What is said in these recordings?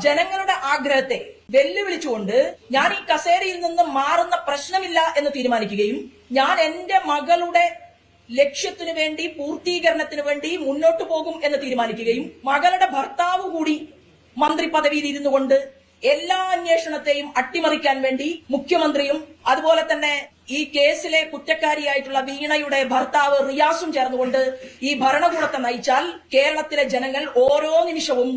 ജനങ്ങളുടെ ആഗ്രഹത്തെ വെല്ലുവിളിച്ചുകൊണ്ട് ഞാൻ ഈ കസേരയിൽ നിന്ന് മാറുന്ന പ്രശ്നമില്ല എന്ന് തീരുമാനിക്കുകയും ഞാൻ എന്റെ മകളുടെ ലക്ഷ്യത്തിനു വേണ്ടി പൂർത്തീകരണത്തിന് വേണ്ടി മുന്നോട്ടു പോകും എന്ന് തീരുമാനിക്കുകയും മകളുടെ ഭർത്താവ് കൂടി മന്ത്രി പദവിയിൽ ഇരുന്നു കൊണ്ട് എല്ലാ അന്വേഷണത്തെയും അട്ടിമറിക്കാൻ വേണ്ടി മുഖ്യമന്ത്രിയും അതുപോലെ തന്നെ ഈ കേസിലെ കുറ്റക്കാരിയായിട്ടുള്ള വീണയുടെ ഭർത്താവ് റിയാസും ചേർന്നുകൊണ്ട് ഈ ഭരണകൂടത്തെ നയിച്ചാൽ കേരളത്തിലെ ജനങ്ങൾ ഓരോ നിമിഷവും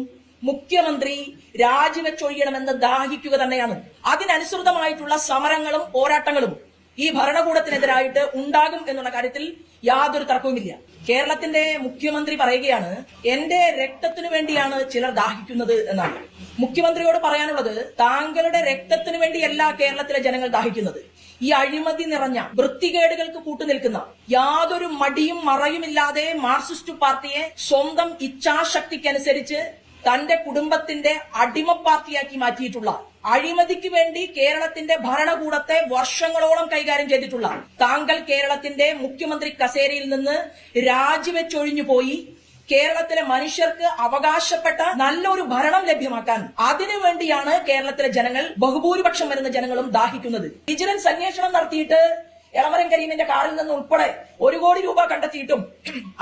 മുഖ്യമന്ത്രി രാജിവെച്ചൊഴിയണമെന്ന് ദാഹിക്കുക തന്നെയാണ്. അതിനനുസൃതമായിട്ടുള്ള സമരങ്ങളും പോരാട്ടങ്ങളും ഈ ഭരണകൂടത്തിനെതിരായിട്ട് ഉണ്ടാകും എന്നുള്ള കാര്യത്തിൽ യാതൊരു തർക്കവുമില്ല. കേരളത്തിന്റെ മുഖ്യമന്ത്രി പറയുകയാണ് എന്റെ രക്തത്തിനു വേണ്ടിയാണ് ചിലർ ദാഹിക്കുന്നത് എന്നാണ്. മുഖ്യമന്ത്രിയോട് പറയാനുള്ളത് താങ്കളുടെ രക്തത്തിനു വേണ്ടിയല്ല കേരളത്തിലെ ജനങ്ങൾ ദാഹിക്കുന്നത്. ഈ അഴിമതി നിറഞ്ഞ വൃത്തികേടുകൾക്ക് കൂട്ടുനിൽക്കുന്ന യാതൊരു മടിയും മറയുമില്ലാതെ മാർക്സിസ്റ്റ് പാർട്ടിയെ സ്വന്തം ഇച്ഛാശക്തിക്കനുസരിച്ച് തന്റെ കുടുംബത്തിന്റെ അടിമ പാർട്ടിയാക്കി മാറ്റിയിട്ടുള്ള അഴിമതിക്ക് വേണ്ടി കേരളത്തിന്റെ ഭരണകൂടത്തെ വർഷങ്ങളോളം കൈകാര്യം ചെയ്തിട്ടുള്ള താങ്കൾ കേരളത്തിന്റെ മുഖ്യമന്ത്രി കസേരയിൽ നിന്ന് രാജിവെച്ചൊഴിഞ്ഞു പോയി കേരളത്തിലെ മനുഷ്യർക്ക് അവകാശപ്പെട്ട നല്ലൊരു ഭരണം ലഭ്യമാക്കാൻ അതിനുവേണ്ടിയാണ് കേരളത്തിലെ ജനങ്ങൾ ബഹുഭൂരിപക്ഷം വരുന്ന ജനങ്ങളും ദാഹിക്കുന്നത്. വിജിലൻസ് അന്വേഷണം നടത്തിയിട്ട് എളമരം കരീമിന്റെ കാറിൽ നിന്ന് ഉൾപ്പെടെ ഒരു കോടി രൂപ കണ്ടെത്തിയിട്ടും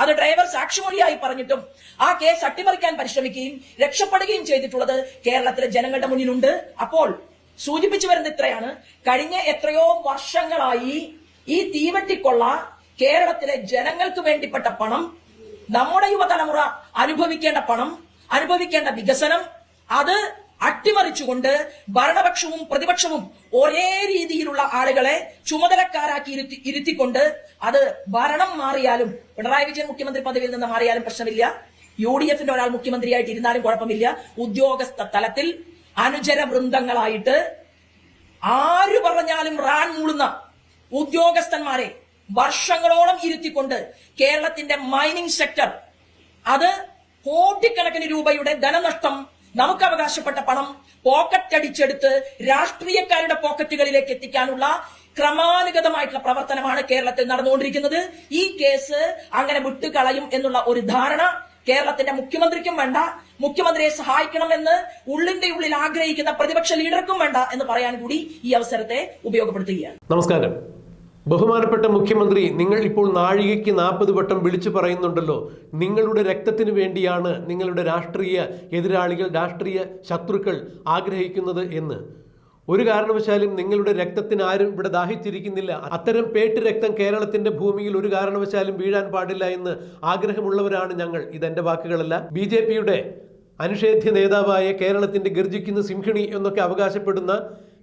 അത് ഡ്രൈവർ സാക്ഷിമൊഴിയായി പറഞ്ഞിട്ടും ആ കേസ് അട്ടിമറിക്കാൻ പരിശ്രമിക്കുകയും രക്ഷപ്പെടുകയും ചെയ്തിട്ടുള്ളത് കേരളത്തിലെ ജനങ്ങളുടെ മുന്നിലുണ്ട്. അപ്പോൾ സൂചിപ്പിച്ചു വരുന്ന ഇത്രയാണ്. കഴിഞ്ഞ എത്രയോ വർഷങ്ങളായി ഈ തീവട്ടിക്കൊള്ള കേരളത്തിലെ ജനങ്ങൾക്ക് വേണ്ടിപ്പെട്ട പണം നമ്മുടെ യുവതലമുറ അനുഭവിക്കേണ്ട പണം അനുഭവിക്കേണ്ട വികസനം അത് അട്ടിമറിച്ചുകൊണ്ട് ഭരണപക്ഷവും പ്രതിപക്ഷവും ഒരേ രീതിയിലുള്ള ആളുകളെ ചുമതലക്കാരാക്കി ഇരുത്തി ഇരുത്തിക്കൊണ്ട് അത് ഭരണം മാറിയാലും പിണറായി വിജയൻ മുഖ്യമന്ത്രി പദവിയിൽ നിന്ന് മാറിയാലും പ്രശ്നമില്ല. യു ഡി എഫിന്റെ ഒരാൾ മുഖ്യമന്ത്രിയായിട്ട് ഇരുന്നാലും കുഴപ്പമില്ല. ഉദ്യോഗസ്ഥ തലത്തിൽ അനുചര വൃന്ദങ്ങളായിട്ട് ആര് പറഞ്ഞാലും റാൻ മൂളുന്ന ഉദ്യോഗസ്ഥന്മാരെ വർഷങ്ങളോളം ഇരുത്തിക്കൊണ്ട് കേരളത്തിന്റെ മൈനിങ് സെക്ടർ അത് കോടിക്കണക്കിന് രൂപയുടെ ധനനഷ്ടം നമുക്ക് അവകാശപ്പെട്ട പണം പോക്കറ്റ് അടിച്ചെടുത്ത് രാഷ്ട്രീയക്കാരുടെ പോക്കറ്റുകളിലേക്ക് എത്തിക്കാനുള്ള ക്രമാനുഗതമായിട്ടുള്ള പ്രവർത്തനമാണ് കേരളത്തിൽ നടന്നുകൊണ്ടിരിക്കുന്നത്. ഈ കേസ് അങ്ങനെ വിട്ടുകളയും എന്നുള്ള ഒരു ധാരണ കേരളത്തിന്റെ മുഖ്യമന്ത്രിക്കും വേണ്ട മുഖ്യമന്ത്രിയെ സഹായിക്കണമെന്ന് ഉള്ളിന്റെ ഉള്ളിൽ ആഗ്രഹിക്കുന്ന പ്രതിപക്ഷ ലീഡർക്കും വേണ്ട എന്ന് പറയാൻ കൂടി ഈ അവസരത്തെ ഉപയോഗപ്പെടുത്തുകയാണ്. നമസ്കാരം. ബഹുമാനപ്പെട്ട മുഖ്യമന്ത്രി നിങ്ങൾ ഇപ്പോൾ നാഴികയ്ക്ക് നാൽപ്പത് വട്ടം വിളിച്ചു പറയുന്നുണ്ടല്ലോ. നിങ്ങളുടെ രക്തത്തിന് വേണ്ടിയാണ് നിങ്ങളുടെ രാഷ്ട്രീയ എതിരാളികൾ രാഷ്ട്രീയ ശത്രുക്കൾ ആഗ്രഹിക്കുന്നത് എന്ന്. ഒരു കാരണവശാലും നിങ്ങളുടെ രക്തത്തിന് ആരും ഇവിടെ ദാഹിച്ചിരിക്കുന്നില്ല. അത്തരം പേട്ട് രക്തം കേരളത്തിന്റെ ഭൂമിയിൽ ഒരു കാരണവശാലും വീഴാൻ പാടില്ല എന്ന് ആഗ്രഹമുള്ളവരാണ് ഞങ്ങൾ. ഇതെന്റെ വാക്കുകളല്ല. ബി ജെ പിയുടെ അനുഷേധ്യ നേതാവായ കേരളത്തിന്റെ ഗർജിക്കുന്ന സിംഹിണി എന്നൊക്കെ അവകാശപ്പെടുന്ന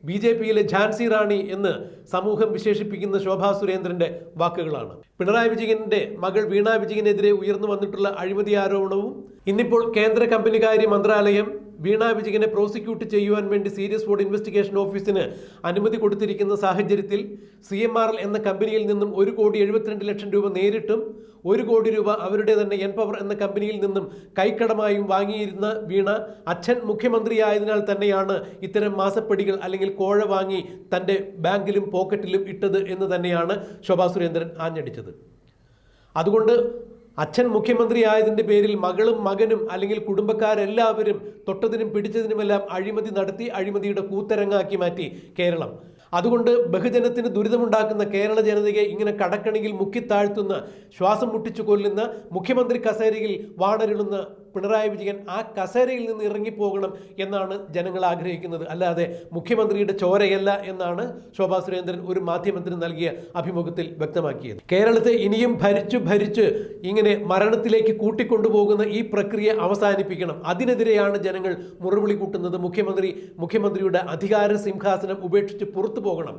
ബി ജെ പിയിലെ ഝാൻസി റാണി എന്ന് സമൂഹം വിശേഷിപ്പിക്കുന്ന ശോഭാ സുരേന്ദ്രന്റെ വാക്കുകളാണ്. പിണറായി വിജയന്റെ മകൾ വീണ വിജയനെതിരെ ഉയർന്നു വന്നിട്ടുള്ള അഴിമതി ആരോപണവും ഇന്നിപ്പോൾ കേന്ദ്ര കമ്പനികാര്യ മന്ത്രാലയം വീണ വിജയനെ പ്രോസിക്യൂട്ട് ചെയ്യുവാൻ വേണ്ടി സീരിയസ് ബോർഡ് ഇൻവെസ്റ്റിഗേഷൻ ഓഫീസിന് അനുമതി കൊടുത്തിരിക്കുന്ന സാഹചര്യത്തിൽ സി എം ആർ എൽ എന്ന കമ്പനിയിൽ നിന്നും ഒരു കോടി എഴുപത്തിരണ്ട് ലക്ഷം രൂപ നേരിട്ടും ഒരു കോടി രൂപ അവരുടെ തന്നെ എൻ പവർ എന്ന കമ്പനിയിൽ നിന്നും കൈക്കടമായും വാങ്ങിയിരുന്ന വീണ അച്ഛൻ മുഖ്യമന്ത്രിയായതിനാൽ തന്നെയാണ് ഇത്തരം മാസപ്പടികൾ അല്ലെങ്കിൽ കോഴ വാങ്ങി തന്റെ ബാങ്കിലും പോക്കറ്റിലും ഇട്ടത് എന്ന് തന്നെയാണ് ശോഭാ സുരേന്ദ്രൻ ആഞ്ഞടിച്ചത്. അതുകൊണ്ട് അച്ഛൻ മുഖ്യമന്ത്രി ആയതിന്റെ പേരിൽ മകളും മകനും അല്ലെങ്കിൽ കുടുംബക്കാരെല്ലാവരും തൊട്ടതിനും പിടിച്ചതിനുമെല്ലാം അഴിമതി നടത്തി അഴിമതിയുടെ കൂത്തരങ്ങാക്കി മാറ്റി കേരളം. അതുകൊണ്ട് ബഹുജനത്തിന് ദുരിതമുണ്ടാക്കുന്ന കേരള ജനതയെ ഇങ്ങനെ കടക്കണിയിൽ മുക്കിത്താഴ്ത്തുന്ന ശ്വാസം മുട്ടിച്ചു കൊല്ലുന്ന മുഖ്യമന്ത്രി കസേരയിൽ വാണരുളുന്ന പിണറായി വിജയൻ ആ കസേരയിൽ നിന്ന് ഇറങ്ങിപ്പോകണം എന്നാണ് ജനങ്ങൾ ആഗ്രഹിക്കുന്നത്. അല്ലാതെ മുഖ്യമന്ത്രിയുടെ ചോരയല്ല എന്നാണ് ശോഭാ സുരേന്ദ്രൻ ഒരു മാധ്യമത്തിന് നൽകിയ അഭിമുഖത്തിൽ വ്യക്തമാക്കിയത്. കേരളത്തെ ഇനിയും ഭരിച്ചു ഭരിച്ച് ഇങ്ങനെ മരണത്തിലേക്ക് കൂട്ടിക്കൊണ്ടുപോകുന്ന ഈ പ്രക്രിയ അവസാനിപ്പിക്കണം. അതിനെതിരെയാണ് ജനങ്ങൾ മുറവിളി കൂട്ടുന്നത്. മുഖ്യമന്ത്രി മുഖ്യമന്ത്രിയുടെ അധികാര സിംഹാസനം ഉപേക്ഷിച്ച് പുറത്തു പോകണം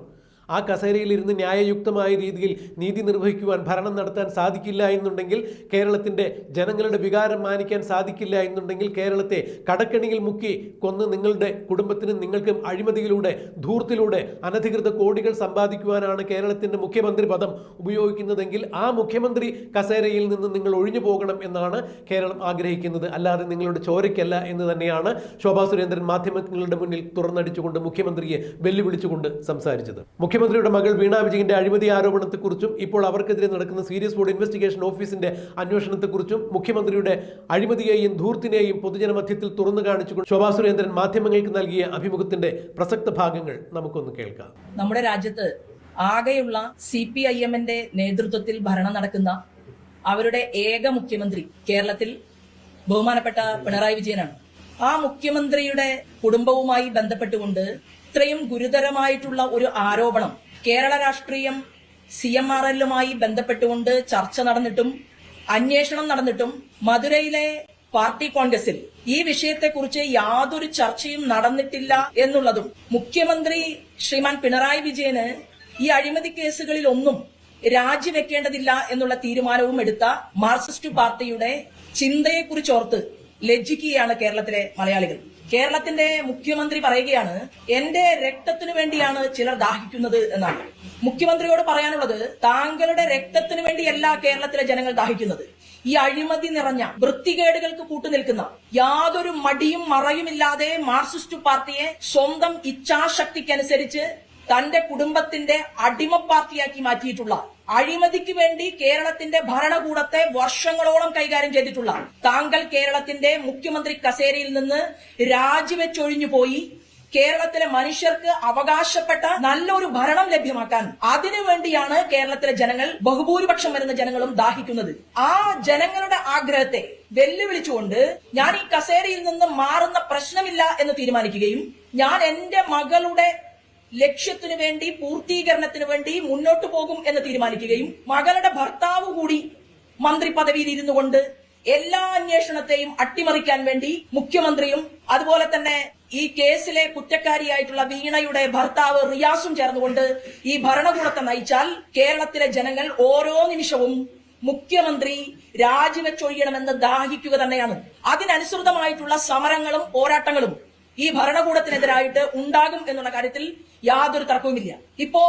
ആ കസേരയിൽ ഇരുന്ന് ന്യായയുക്തമായ രീതിയിൽ നീതി നിർവഹിക്കുവാൻ ഭരണം നടത്താൻ സാധിക്കില്ല എന്നുണ്ടെങ്കിൽ കേരളത്തിന്റെ ജനങ്ങളുടെ വികാരം മാനിക്കാൻ സാധിക്കില്ല എന്നുണ്ടെങ്കിൽ കേരളത്തെ കടക്കെണിയിൽ മുക്കി കൊന്ന് നിങ്ങളുടെ കുടുംബത്തിനും നിങ്ങൾക്കും അഴിമതിയിലൂടെ ധൂർത്തിലൂടെ അനധികൃത കോടികൾ സമ്പാദിക്കുവാനാണ് കേരളത്തിന്റെ മുഖ്യമന്ത്രി പദം ഉപയോഗിക്കുന്നതെങ്കിൽ ആ മുഖ്യമന്ത്രി കസേരയിൽ നിന്ന് നിങ്ങൾ ഒഴിഞ്ഞു പോകണം എന്നാണ് കേരളം ആഗ്രഹിക്കുന്നത്. അല്ലാതെ നിങ്ങളുടെ ചോരയ്ക്കല്ല എന്ന് തന്നെയാണ് ശോഭാ സുരേന്ദ്രൻ മാധ്യമങ്ങളുടെ മുന്നിൽ തുറന്നടിച്ചുകൊണ്ട് മുഖ്യമന്ത്രിയെ വെല്ലുവിളിച്ചുകൊണ്ട് സംസാരിച്ചത്. മുഖ്യമന്ത്രി മുഖ്യമന്ത്രിയുടെ മകൾ വീണ വിജയന്റെ അഴിമതി ആരോപണത്തെക്കുറിച്ചും ഇപ്പോൾ അവർക്കെതിരെ നടക്കുന്ന സീരിയസ് ബോർഡ് ഇൻവെസ്റ്റിഗേഷൻ ഓഫീസിന്റെ അന്വേഷണത്തെക്കുറിച്ചും മുഖ്യമന്ത്രിയുടെ അഴിമതിയെയും ധൂർത്തിനെയും പൊതുജനമധ്യത്തിൽ തുറന്നു കാണിച്ചുകൊണ്ട് ശോഭാ സുരേന്ദ്രൻ മാധ്യമങ്ങൾക്ക് നൽകിയ അഭിമുഖത്തിന്റെ പ്രസക്ത ഭാഗങ്ങൾ നമുക്കൊന്ന് കേൾക്കാം. നമ്മുടെ രാജ്യത്ത് ആകെയുള്ള സി പി ഐ എമ്മിന്റെ നേതൃത്വത്തിൽ ഭരണം നടക്കുന്ന അവരുടെ ഏക മുഖ്യമന്ത്രി കേരളത്തിൽ ബഹുമാനപ്പെട്ട പിണറായി വിജയനാണ്. ആ മുഖ്യമന്ത്രിയുടെ കുടുംബവുമായി ബന്ധപ്പെട്ടുകൊണ്ട് ഇത്രയും ഗുരുതരമായിട്ടുള്ള ഒരു ആരോപണം കേരള രാഷ്ട്രീയം സി എം ആർ എല്ലുമായി ബന്ധപ്പെട്ടുകൊണ്ട് ചർച്ച നടന്നിട്ടും അന്വേഷണം നടന്നിട്ടും മധുരയിലെ പാർട്ടി കോൺഗ്രസിൽ ഈ വിഷയത്തെക്കുറിച്ച് യാതൊരു ചർച്ചയും നടന്നിട്ടില്ല എന്നുള്ളതും മുഖ്യമന്ത്രി ശ്രീമാൻ പിണറായി വിജയന് ഈ അഴിമതി കേസുകളിൽ ഒന്നും രാജിവെക്കേണ്ടതില്ല എന്നുള്ള തീരുമാനവും എടുത്ത മാർക്സിസ്റ്റ് പാർട്ടിയുടെ ചിന്തയെക്കുറിച്ച് ഓർത്ത് ലജ്ജിക്കുകയാണ് കേരളത്തിലെ മലയാളികൾ. കേരളത്തിന്റെ മുഖ്യമന്ത്രി പറയുകയാണ് എന്റെ രക്തത്തിനു വേണ്ടിയാണ് ചിലർ ദാഹിക്കുന്നത് എന്നാണ്. മുഖ്യമന്ത്രിയോട് പറയാനുള്ളത് താങ്കളുടെ രക്തത്തിനു വേണ്ടിയല്ല കേരളത്തിലെ ജനങ്ങൾ ദാഹിക്കുന്നത്. ഈ അഴിമതി നിറഞ്ഞ വൃത്തികേടുകൾക്ക് കൂട്ടുനിൽക്കുന്ന യാതൊരു മടിയും മറയുമില്ലാതെ മാർക്സിസ്റ്റ് പാർട്ടിയെ സ്വന്തം ഇച്ഛാശക്തിക്കനുസരിച്ച് തന്റെ കുടുംബത്തിന്റെ അടിമ പാർട്ടിയാക്കി മാറ്റിയിട്ടുള്ള അഴിമതിക്ക് വേണ്ടി കേരളത്തിന്റെ ഭരണകൂടത്തെ വർഷങ്ങളോളം കൈകാര്യം ചെയ്തിട്ടുള്ള താങ്കൾ കേരളത്തിന്റെ മുഖ്യമന്ത്രി കസേരയിൽ നിന്ന് രാജിവെച്ചൊഴിഞ്ഞു പോയി. കേരളത്തിലെ മനുഷ്യർക്ക് അവകാശപ്പെട്ട നല്ലൊരു ഭരണം ലഭ്യമാക്കാൻ അതിനുവേണ്ടിയാണ് കേരളത്തിലെ ജനങ്ങൾ ബഹുഭൂരിപക്ഷം വരുന്ന ജനങ്ങളും ദാഹിക്കുന്നത്. ആ ജനങ്ങളുടെ ആഗ്രഹത്തെ വെല്ലുവിളിച്ചുകൊണ്ട് ഞാൻ ഈ കസേരയിൽ നിന്ന് മാറുന്ന പ്രശ്നമില്ല എന്ന് തീരുമാനിക്കുകയും ഞാൻ എന്റെ മകളുടെ ലക്ഷ്യത്തിനു വേണ്ടി പൂർത്തീകരണത്തിനു വേണ്ടി മുന്നോട്ടു പോകും എന്ന് തീരുമാനിക്കുകയും മകളുടെ ഭർത്താവ് കൂടി മന്ത്രി പദവിയിൽ ഇരുന്നു കൊണ്ട് എല്ലാ അന്വേഷണത്തെയും അട്ടിമറിക്കാൻ വേണ്ടി മുഖ്യമന്ത്രിയും അതുപോലെ തന്നെ ഈ കേസിലെ കുറ്റക്കാരിയായിട്ടുള്ള വീണയുടെ ഭർത്താവ് റിയാസും ചേർന്നുകൊണ്ട് ഈ ഭരണകൂടത്തെ നയിച്ചാൽ കേരളത്തിലെ ജനങ്ങൾ ഓരോ നിമിഷവും മുഖ്യമന്ത്രി രാജിവെച്ചൊഴിയണമെന്ന് ദാഹിക്കുക തന്നെയാണ്. അതിനനുസൃതമായിട്ടുള്ള സമരങ്ങളും പോരാട്ടങ്ങളും ഈ ഭരണകൂടത്തിനെതിരായിട്ട് ഉണ്ടാകും എന്നുള്ള കാര്യത്തിൽ യാതൊരു തർക്കവുമില്ല. ഇപ്പോ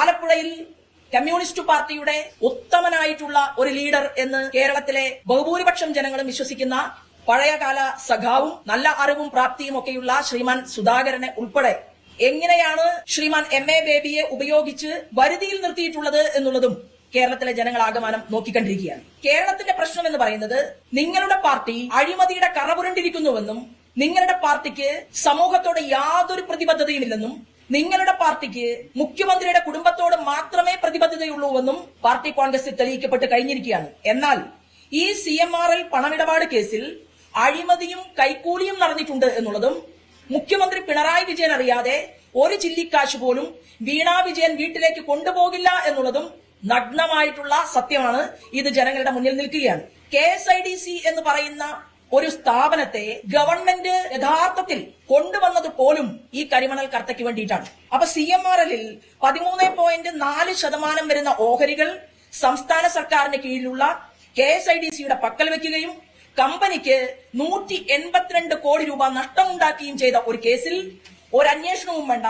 ആലപ്പുഴയിൽ കമ്മ്യൂണിസ്റ്റ് പാർട്ടിയുടെ ഉത്തമനായിട്ടുള്ള ഒരു ലീഡർ എന്ന് കേരളത്തിലെ ബഹുഭൂരിപക്ഷം ജനങ്ങളും വിശ്വസിക്കുന്ന പഴയകാല സഖാവും നല്ല അറിവും പ്രാപ്തിയും ഒക്കെയുള്ള ശ്രീമാൻ സുധാകരനെ ഉൾപ്പെടെ എങ്ങനെയാണ് ശ്രീമാൻ എം എ ബേബിയെ ഉപയോഗിച്ച് വരുതിയിൽ നിർത്തിയിട്ടുള്ളത് എന്നുള്ളതും കേരളത്തിലെ ജനങ്ങൾ ആകമാനം നോക്കിക്കണ്ടിരിക്കുകയാണ്. കേരളത്തിന്റെ പ്രശ്നം എന്ന് പറയുന്നത് നിങ്ങളുടെ പാർട്ടി അഴിമതിയുടെ കറപുരണ്ടിരിക്കുന്നുവെന്നും നിങ്ങളുടെ പാർട്ടിക്ക് സമൂഹത്തോട് യാതൊരു പ്രതിബദ്ധതയുമില്ലെന്നും നിങ്ങളുടെ പാർട്ടിക്ക് മുഖ്യമന്ത്രിയുടെ കുടുംബത്തോട് മാത്രമേ പ്രതിബദ്ധതയുള്ളൂവെന്നും പാർട്ടി കോൺഗ്രസിൽ തെളിയിക്കപ്പെട്ട് കഴിഞ്ഞിരിക്കുകയാണ്. എന്നാൽ ഈ സി എം ആർ എൽ പണമിടപാട് കേസിൽ അഴിമതിയും കൈക്കൂലിയും നടന്നിട്ടുണ്ട് എന്നുള്ളതും മുഖ്യമന്ത്രി പിണറായി വിജയൻ അറിയാതെ ഒരു ചില്ലിക്കാശ് പോലും വീണാ വിജയൻ വീട്ടിലേക്ക് കൊണ്ടുപോകില്ല എന്നുള്ളതും നഗ്നമായിട്ടുള്ള സത്യമാണ്. ഇത് ജനങ്ങളുടെ മുന്നിൽ നിൽക്കുകയാണ്. കെ എന്ന് പറയുന്ന ഒരു സ്ഥാപനത്തെ ഗവൺമെന്റ് യഥാർത്ഥത്തിൽ കൊണ്ടുവന്നത് പോലും ഈ കരിമണൽ കർത്തയ്ക്ക് വേണ്ടിയിട്ടാണ്. അപ്പൊ സി എം ആർ എല്ലിൽ പതിമൂന്ന് പോയിന്റ് നാല് ശതമാനം വരുന്ന ഓഹരികൾ സംസ്ഥാന സർക്കാരിന് കീഴിലുള്ള കെ എസ് ഐ ഡി സിയുടെ പക്കൽ വെക്കുകയും കമ്പനിക്ക് നൂറ്റി എൺപത്തിരണ്ട് കോടി രൂപ നഷ്ടമുണ്ടാക്കുകയും ചെയ്ത ഒരു കേസിൽ ഒരു അന്വേഷണവും വേണ്ട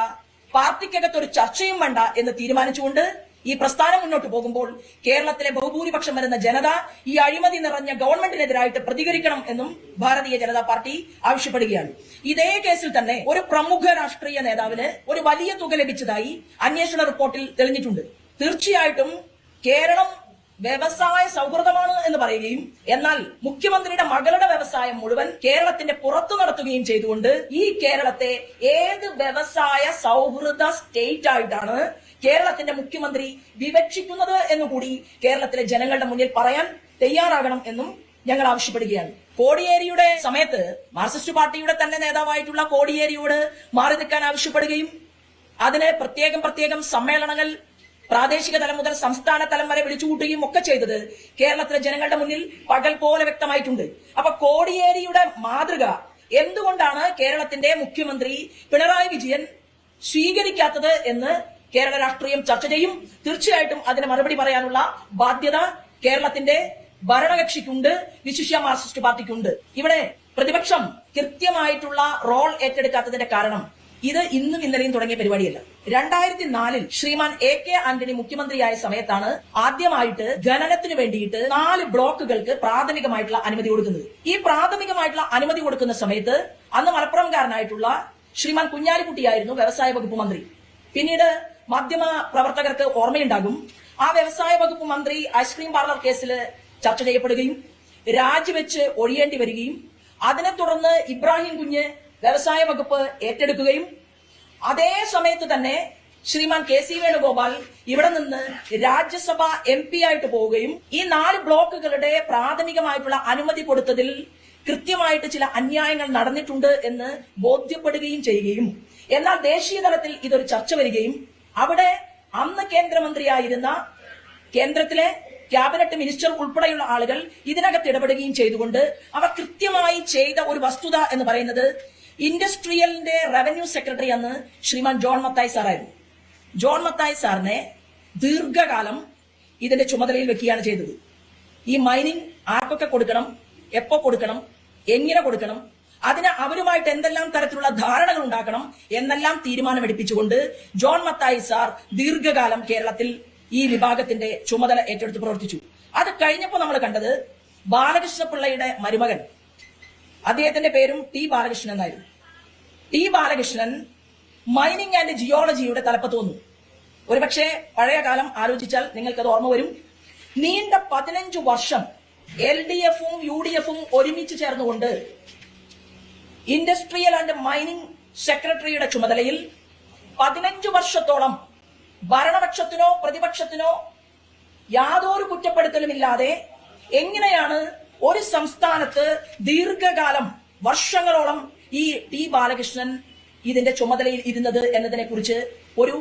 പാർട്ടിക്കകത്ത് ഒരു ചർച്ചയും വേണ്ട എന്ന് തീരുമാനിച്ചുകൊണ്ട് ഈ പ്രസ്ഥാനം മുന്നോട്ട് പോകുമ്പോൾ കേരളത്തിലെ ബഹുഭൂരിപക്ഷം വരുന്ന ജനത ഈ അഴിമതി നിറഞ്ഞ ഗവൺമെന്റിനെതിരായിട്ട് പ്രതികരിക്കണം എന്നും ഭാരതീയ ജനതാ പാർട്ടി ആവശ്യപ്പെടുകയാണ്. ഇതേ കേസിൽ തന്നെ ഒരു പ്രമുഖ രാഷ്ട്രീയ നേതാവിന് ഒരു വലിയ തുക ലഭിച്ചതായി അന്വേഷണ റിപ്പോർട്ടിൽ തെളിഞ്ഞിട്ടുണ്ട്. തീർച്ചയായിട്ടും കേരളം വ്യവസായ സൗഹൃദമാണ് എന്ന് പറയുകയും എന്നാൽ മുഖ്യമന്ത്രിയുടെ മകളുടെ വ്യവസായം മുഴുവൻ കേരളത്തിന്റെ പുറത്തു നടത്തുകയും ചെയ്തുകൊണ്ട് ഈ കേരളത്തെ ഏത് വ്യവസായ സൗഹൃദ സ്റ്റേറ്റ് ആയിട്ടാണ് കേരളത്തിന്റെ മുഖ്യമന്ത്രി വിവക്ഷിക്കുന്നത് എന്നുകൂടി കേരളത്തിലെ ജനങ്ങളുടെ മുന്നിൽ പറയാൻ തയ്യാറാകണം എന്നും ഞങ്ങൾ ആവശ്യപ്പെടുകയാണ്. കോടിയേരിയുടെ സമയത്ത് മാർക്സിസ്റ്റ് പാർട്ടിയുടെ തന്നെ നേതാവായിട്ടുള്ള കോടിയേരിയോട് മാറി നിൽക്കാൻ ആവശ്യപ്പെടുകയും അതിന് പ്രത്യേകം പ്രത്യേകം സമ്മേളനങ്ങൾ പ്രാദേശിക തലം മുതൽ സംസ്ഥാന തലം വരെ വിളിച്ചുകൂട്ടുകയും ഒക്കെ ചെയ്തത് കേരളത്തിലെ ജനങ്ങളുടെ മുന്നിൽ പകൽ പോലെ വ്യക്തമായിട്ടുണ്ട്. അപ്പൊ കോടിയേരിയുടെ മാതൃക എന്തുകൊണ്ടാണ് കേരളത്തിന്റെ മുഖ്യമന്ത്രി പിണറായി വിജയൻ സ്വീകരിക്കാത്തത് എന്ന് കേരള രാഷ്ട്രീയം ചർച്ച ചെയ്യും. തീർച്ചയായിട്ടും അതിന് മറുപടി പറയാനുള്ള ബാധ്യത കേരളത്തിന്റെ ഭരണകക്ഷിക്കുണ്ട്. വിശിഷ്യ മാർക്സിസ്റ്റ് പാർട്ടിക്കുണ്ട്. ഇവിടെ പ്രതിപക്ഷം കൃത്യമായിട്ടുള്ള റോൾ ഏറ്റെടുക്കാത്തതിന്റെ കാരണം ഇത് ഇന്നും ഇന്നലെയും തുടങ്ങിയ പരിപാടിയല്ല. രണ്ടായിരത്തി നാലിൽ ശ്രീമാൻ എ കെ ആന്റണി മുഖ്യമന്ത്രിയായ സമയത്താണ് ആദ്യമായിട്ട് ഖനനത്തിന് വേണ്ടിയിട്ട് നാല് ബ്ലോക്കുകൾക്ക് പ്രാഥമികമായിട്ടുള്ള അനുമതി കൊടുക്കുന്നത്. ഈ പ്രാഥമികമായിട്ടുള്ള അനുമതി കൊടുക്കുന്ന സമയത്ത് അന്ന് മലപ്പുറംകാരനായിട്ടുള്ള ശ്രീമാൻ കുഞ്ഞാലിക്കുട്ടിയായിരുന്നു വ്യവസായ വകുപ്പ് മന്ത്രി. പിന്നീട് മാധ്യമ പ്രവർത്തകർക്ക് ഓർമ്മയുണ്ടാകും. ആ വ്യവസായ വകുപ്പ് മന്ത്രി ഐസ്ക്രീം പാർലർ കേസിൽ ചർച്ച ചെയ്യപ്പെടുകയും രാജിവെച്ച് ഒഴിയേണ്ടി വരികയും അതിനെ തുടർന്ന് ഇബ്രാഹിം കുഞ്ഞ് വ്യവസായ വകുപ്പ് ഏറ്റെടുക്കുകയും അതേ സമയത്ത് തന്നെ ശ്രീമാൻ കെ സി വേണുഗോപാൽ ഇവിടെ നിന്ന് രാജ്യസഭ എം പി ആയിട്ട് പോവുകയും ഈ നാല് ബ്ലോക്കുകളുടെ പ്രാഥമികമായിട്ടുള്ള അനുമതി കൊടുത്തതിൽ കൃത്യമായിട്ട് ചില അന്യായങ്ങൾ നടന്നിട്ടുണ്ട് എന്ന് ബോധ്യപ്പെടുകയും ചെയ്യുകയും. എന്നാൽ ദേശീയ തലത്തിൽ ഇതൊരു ചർച്ച വരികയും അവിടെ അന്ന് കേന്ദ്രമന്ത്രിയായിരുന്ന കേന്ദ്രത്തിലെ ക്യാബിനറ്റ് മിനിസ്റ്റർ ഉൾപ്പെടെയുള്ള ആളുകൾ ഇതിനകത്ത് ഇടപെടുകയും ചെയ്തുകൊണ്ട് അവ കൃത്യമായി ചെയ്ത ഒരു വസ്തുത എന്ന് പറയുന്നത് ഇൻഡസ്ട്രിയലിന്റെ റവന്യൂ സെക്രട്ടറി അന്ന് ശ്രീമാൻ ജോൺ മത്തായി സാറായിരുന്നു. ജോൺ മത്തായി സാറിനെ ദീർഘകാലം ഇതിന്റെ ചുമതലയിൽ വെക്കുകയാണ് ചെയ്തത്. ഈ മൈനിങ് ആർക്കൊക്കെ കൊടുക്കണം എപ്പോ കൊടുക്കണം എങ്ങനെ കൊടുക്കണം അതിന് അവരുമായിട്ട് എന്തെല്ലാം തരത്തിലുള്ള ധാരണകൾ ഉണ്ടാക്കണം എന്നെല്ലാം തീരുമാനമെടുപ്പിച്ചുകൊണ്ട് ജോൺ മത്തായി സാർ ദീർഘകാലം കേരളത്തിൽ ഈ വിഭാഗത്തിന്റെ ചുമതല ഏറ്റെടുത്ത് പ്രവർത്തിച്ചു. അത് കഴിഞ്ഞപ്പോൾ നമ്മൾ കണ്ടത് ബാലകൃഷ്ണപിള്ളയുടെ മരുമകൻ. അദ്ദേഹത്തിന്റെ പേരും ടി ബാലകൃഷ്ണൻ എന്നായിരുന്നു. ടി ബാലകൃഷ്ണൻ മൈനിങ് ആൻഡ് ജിയോളജിയുടെ തലപ്പത്ത് വന്നു. ഒരുപക്ഷെ പഴയ കാലം ആലോചിച്ചാൽ നിങ്ങൾക്കത് ഓർമ്മ വരും. നീണ്ട പതിനഞ്ചു വർഷം എൽ ഡി എഫും യു ഡി എഫും ഒരുമിച്ച് ചേർന്നുകൊണ്ട് ഇൻഡസ്ട്രിയൽ ആൻഡ് മൈനിങ് സെക്രട്ടറിയുടെ ചുമതലയിൽ പതിനഞ്ചു വർഷത്തോളം ഭരണപക്ഷത്തിനോ പ്രതിപക്ഷത്തിനോ യാതൊരു കുറ്റപ്പെടുത്തലുമില്ലാതെ എങ്ങനെയാണ് ഒരു സംസ്ഥാനത്ത് ദീർഘകാലം വർഷങ്ങളോളം ഈ ടി ബാലകൃഷ്ണൻ ഇതിന്റെ ചുമതലയിൽ ഇരുന്നത് എന്നതിനെ കുറിച്ച് ഒരു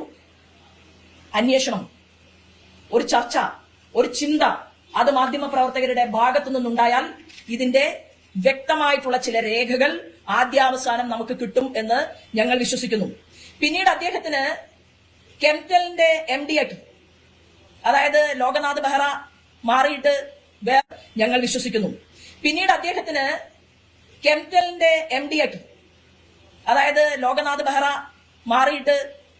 അന്വേഷണം ഒരു ചർച്ച ഒരു ചിന്ത അത് മാധ്യമപ്രവർത്തകരുടെ ഭാഗത്തു നിന്നുണ്ടായാൽ ഇതിന്റെ വ്യക്തമായിട്ടുള്ള ചില രേഖകൾ ആദ്യാവസാനം നമുക്ക് കിട്ടും എന്ന് ഞങ്ങൾ വിശ്വസിക്കുന്നു. പിന്നീട് അദ്ദേഹത്തിന് കെമിക്കലിന്റെ എം ഡി ആക്കി അതായത് ലോകനാഥ് ബെഹ്റ മാറിയിട്ട് ഞങ്ങൾ വിശ്വസിക്കുന്നു. പിന്നീട് അദ്ദേഹത്തിന് കെമിക്കലിന്റെ എം ഡി ആക്കി അതായത് ലോകനാഥ് ബെഹ്റ മാറിയിട്ട്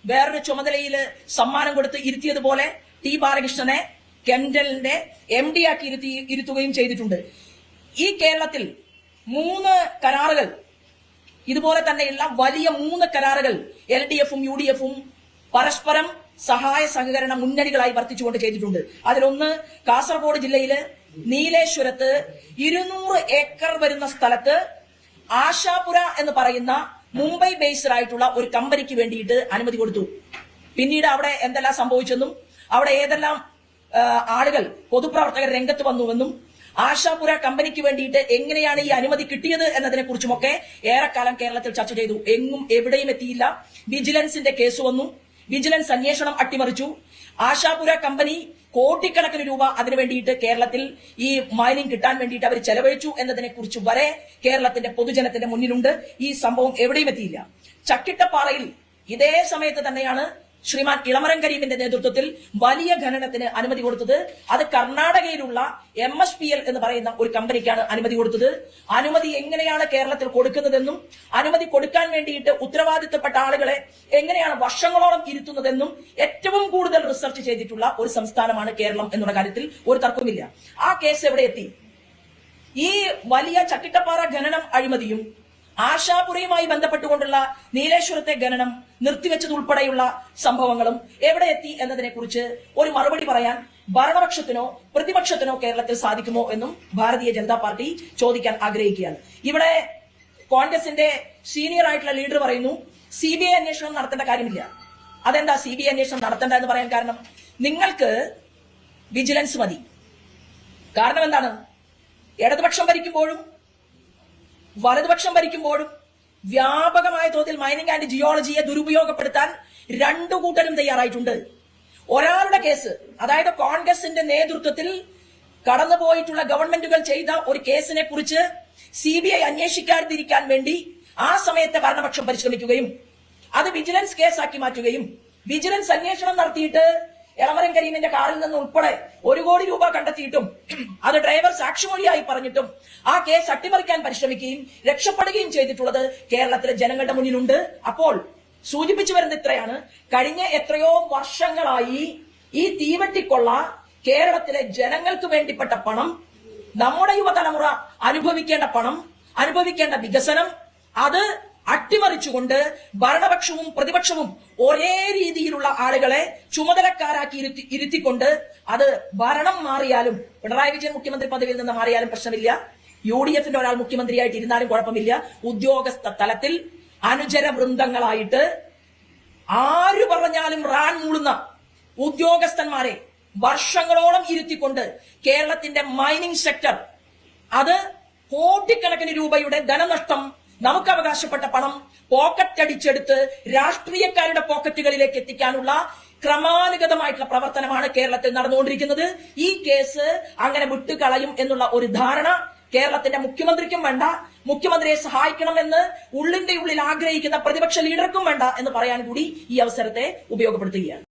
വേറൊരു ചുമതലയിൽ സമ്മാനം കൊടുത്ത് ഇരുത്തിയതുപോലെ ടി ബാലകൃഷ്ണനെ കെൻഡലിന്റെ എം ഡി ആക്കി ഇരുത്തി ഇരുത്തുകയും ചെയ്തിട്ടുണ്ട്. ഈ കേരളത്തിൽ മൂന്ന് കരാറുകൾ. ഇതുപോലെ തന്നെയുള്ള വലിയ മൂന്ന് കരാറുകൾ. എൽ ഡി എഫും യു ഡി എഫും പരസ്പരം സഹായ സഹകരണ മുന്നണികളായി വർത്തിച്ചുകൊണ്ട് ചെയ്തിട്ടുണ്ട്. അതിലൊന്ന് കാസർഗോഡ് ജില്ലയിൽ നീലേശ്വരത്ത് ഇരുന്നൂറ് ഏക്കർ വരുന്ന സ്ഥലത്ത് ആശാപുര എന്ന് പറയുന്ന മുംബൈ ബേസ്ഡ് ആയിട്ടുള്ള ഒരു കമ്പനിക്ക് വേണ്ടിയിട്ട് അനുമതി കൊടുത്തു. പിന്നീട് അവിടെ എന്തെല്ലാം സംഭവിച്ചെന്നും അവിടെ ഏതെല്ലാം ആളുകൾ പൊതുപ്രവർത്തകർ രംഗത്ത് വന്നുവെന്നും ആശാപുര കമ്പനിക്ക് വേണ്ടിയിട്ട് എങ്ങനെയാണ് ഈ അനുമതി കിട്ടിയത് എന്നതിനെ കുറിച്ചുമൊക്കെ ഏറെക്കാലം കേരളത്തിൽ ചർച്ച ചെയ്തു. എങ്ങും എവിടെയും എത്തിയില്ല. വിജിലൻസിന്റെ കേസ് വന്നു. വിജിലൻസ് അന്വേഷണം അട്ടിമറിച്ചു. ആശാപുര കമ്പനി കോടിക്കണക്കിന് രൂപ അതിനു വേണ്ടിയിട്ട് കേരളത്തിൽ ഈ മൈനിങ് കിട്ടാൻ വേണ്ടിയിട്ട് അവർ ചെലവഴിച്ചു എന്നതിനെ കുറിച്ച് വരെ കേരളത്തിന്റെ പൊതുജനത്തിന്റെ മുന്നിലുണ്ട്. ഈ സംഭവം എവിടെയും എത്തിയില്ല. ചക്കിട്ടപ്പാറയിൽ ഇതേ സമയത്ത് തന്നെയാണ് ശ്രീമാൻ ഇളമരം കരീമിന്റെ നേതൃത്വത്തിൽ വലിയ ഖനനത്തിന് അനുമതി കൊടുത്തത് അത് കർണാടകയിലുള്ള എം എസ് പി എൽ എന്ന് പറയുന്ന ഒരു കമ്പനിക്കാണ് അനുമതി കൊടുത്തത്. അനുമതി എങ്ങനെയാണ് കേരളത്തിൽ കൊടുക്കുന്നതെന്നും അനുമതി കൊടുക്കാൻ വേണ്ടിയിട്ട് ഉത്തരവാദിത്തപ്പെട്ട ആളുകളെ എങ്ങനെയാണ് വർഷങ്ങളോളം ഇരുത്തുന്നതെന്നും ഏറ്റവും കൂടുതൽ റിസർച്ച് ചെയ്തിട്ടുള്ള ഒരു സംസ്ഥാനമാണ് കേരളം എന്നുള്ള കാര്യത്തിൽ ഒരു തർക്കമില്ല ആ കേസ് എവിടെ എത്തി? ഈ വലിയ ചട്ടിട്ടപ്പാറ ഖനനം അഴിമതിയും ആശാപുരയുമായി ബന്ധപ്പെട്ടുകൊണ്ടുള്ള നീലേശ്വരത്തെ ഖനനം നിർത്തിവെച്ചതുൾപ്പെടെയുള്ള സംഭവങ്ങളും എവിടെ എത്തി എന്നതിനെ കുറിച്ച് ഒരു മറുപടി പറയാൻ ഭരണപക്ഷത്തിനോ പ്രതിപക്ഷത്തിനോ കേരളത്തിൽ സാധിക്കുമോ എന്നും ഭാരതീയ ജനതാ പാർട്ടി ചോദിക്കാൻ ആഗ്രഹിക്കുകയാണ്. ഇവിടെ കോൺഗ്രസിന്റെ സീനിയർ ആയിട്ടുള്ള ലീഡർ പറയുന്നു സി ബി ഐ അന്വേഷണം നടത്തേണ്ട കാര്യമില്ല. അതെന്താ സി ബി ഐ അന്വേഷണം നടത്തേണ്ട എന്ന് പറയാൻ കാരണം? നിങ്ങൾക്ക് വിജിലൻസ് മതി. കാരണം എന്താണ്? ഇടതുപക്ഷം ഭരിക്കുമ്പോഴും വലതുപക്ഷം ഭരിക്കുമ്പോഴും വ്യാപകമായ തോതിൽ മൈനിങ് ആൻഡ് ജിയോളജിയെ ദുരുപയോഗപ്പെടുത്താൻ രണ്ടു കൂട്ടരും തയ്യാറായിട്ടുണ്ട്. ഒരാളുടെ കേസ് അതായത് കോൺഗ്രസിന്റെ നേതൃത്വത്തിൽ കടന്നുപോയിട്ടുള്ള ഗവൺമെന്റുകൾ ചെയ്ത ഒരു കേസിനെ കുറിച്ച് സി ബി ഐ അന്വേഷിക്കാതിരിക്കാൻ വേണ്ടി ആ സമയത്തെ ഭരണപക്ഷം പരിശ്രമിക്കുകയും അത് വിജിലൻസ് കേസാക്കി മാറ്റുകയും വിജിലൻസ് അന്വേഷണം നടത്തിയിട്ട് എളമരം കരീമിന്റെ കാറിൽ നിന്ന് ഉൾപ്പെടെ ഒരു കോടി രൂപ കണ്ടെത്തിയിട്ടും അത് ഡ്രൈവർ സാക്ഷിമൊഴിയായി പറഞ്ഞിട്ടും ആ കേസ് അട്ടിമറിക്കാൻ പരിശ്രമിക്കുകയും രക്ഷപ്പെടുകയും ചെയ്തിട്ടുള്ളത് കേരളത്തിലെ ജനങ്ങളുടെ മുന്നിലുണ്ട്. അപ്പോൾ സൂചിപ്പിച്ചു വരുന്ന ഇത്രയാണ്. കഴിഞ്ഞ എത്രയോ വർഷങ്ങളായി ഈ തീവട്ടിക്കൊള്ള കേരളത്തിലെ ജനങ്ങൾക്ക് വേണ്ടിപ്പെട്ട പണം നമ്മുടെ യുവതലമുറ അനുഭവിക്കേണ്ട പണം അനുഭവിക്കേണ്ട വികസനം അത് അട്ടിമറിച്ചുകൊണ്ട് ഭരണപക്ഷവും പ്രതിപക്ഷവും ഒരേ രീതിയിലുള്ള ആളുകളെ ചുമതലക്കാരാക്കി ഇരുത്തി ഇരുത്തിക്കൊണ്ട് അത് ഭരണം മാറിയാലും പിണറായി വിജയൻ മുഖ്യമന്ത്രി പദവിയിൽ നിന്ന് മാറിയാലും പ്രശ്നമില്ല. യു ഡി എഫിന്റെ ഒരാൾ മുഖ്യമന്ത്രിയായിട്ട് ഇരുന്നാലും കുഴപ്പമില്ല. ഉദ്യോഗസ്ഥ തലത്തിൽ അനുചര വൃന്ദങ്ങളായിട്ട് ആര് പറഞ്ഞാലും റാൻ മൂളുന്ന ഉദ്യോഗസ്ഥന്മാരെ വർഷങ്ങളോളം ഇരുത്തിക്കൊണ്ട് കേരളത്തിന്റെ മൈനിങ് സെക്ടർ അത് കോടിക്കണക്കിന് രൂപയുടെ ധനനഷ്ടം നമുക്ക് അവകാശപ്പെട്ട പണം പോക്കറ്റ് അടിച്ചെടുത്ത് രാഷ്ട്രീയക്കാരുടെ പോക്കറ്റുകളിലേക്ക് എത്തിക്കാനുള്ള ക്രമാനുഗതമായിട്ടുള്ള പ്രവർത്തനമാണ് കേരളത്തിൽ നടന്നുകൊണ്ടിരിക്കുന്നത്. ഈ കേസ് അങ്ങനെ വിട്ടുകളയും എന്നുള്ള ഒരു ധാരണ കേരളത്തിന്റെ മുഖ്യമന്ത്രിക്കും വേണ്ട മുഖ്യമന്ത്രിയെ സഹായിക്കണമെന്ന് ഉള്ളിന്റെ ഉള്ളിൽ ആഗ്രഹിക്കുന്ന പ്രതിപക്ഷ ലീഡർക്കും വേണ്ട എന്ന് പറയാൻ കൂടി ഈ അവസരത്തെ ഉപയോഗപ്പെടുത്തുകയാണ്.